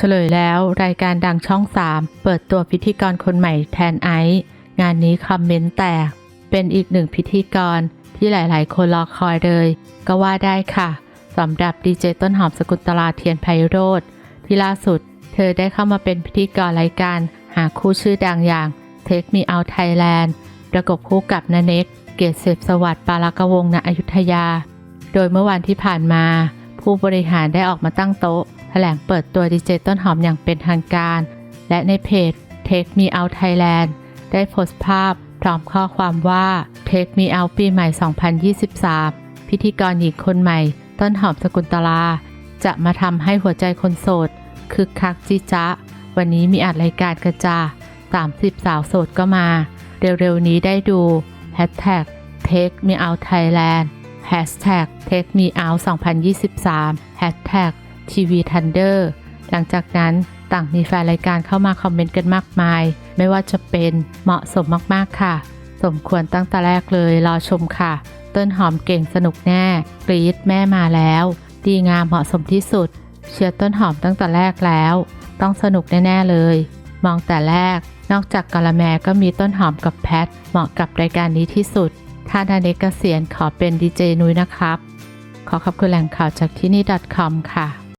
เฉลยแล้วรายการดังช่อง 3 เปิดตัวพิธีกรคนใหม่แทนไอซ์งานนี้คอมเมนต์แตก เป็นอีกหนึ่งพิธีกรที่หลาย ๆ คนรอคอยเลย ก็ว่าได้ค่ะสำหรับดีเจต้นหอมสกุลตลาเทียนไพโรธที่ล่าสุด เธอได้เข้ามาเป็นพิธีกรรายการหาคู่ชื่อดังอย่าง Take Me Out Thailand ประกบคู่กับนเน็กเกียรติเสพสวัสดิ์ปาลกวงศ์ณอยุธยา โดยเมื่อวันที่ผ่านมา ผู้บริหารได้ออกมาตั้งโต๊ะ ลงเปิดตัวดีเจต้นหอมอย่างเป็นทางการ และในเพจ Take Me Out Thailand ได้โพสต์ภาพพร้อมข้อความว่า Take Me Out ปีใหม่ 2023 พิธีกรหญิงคนใหม่ ต้นหอมสกุลตลา จะมาทำให้หัวใจคนโสด คึกคักจิจ๊ะวันนี้มีอัดรายการกระจา30 สาวโสดก็มา เร็วๆนี้ได้ดู Hashtag Take Me Out Thailand Hashtag Take Me Out 2023 Hashtag TV Thunder หลังจากนั้นต่างมีแฟนรายการเข้ามาคอมเมนต์กันมากมาย ไม่ว่าจะเป็นเหมาะสมมากๆค่ะ สมควรตั้งแต่แรกเลยรอชมค่ะ ต้นหอมเก่งสนุกแน่ กรี๊ดแม่มาแล้ว ดีงามเหมาะสมที่สุด เชียร์ต้นหอมตั้งแต่แรกแล้ว ต้องสนุกแน่ ๆ เลย มองแต่แรก นอกจากกะละแมก็มีต้นหอมกับแพท เหมาะกับรายการนี้ที่สุดถ้านาเนกเกษียณขอเป็นดีเจนุ้ยนะครับ ขอขอบคุณแหล่งข่าวจากที่นี่ .com ค่ะ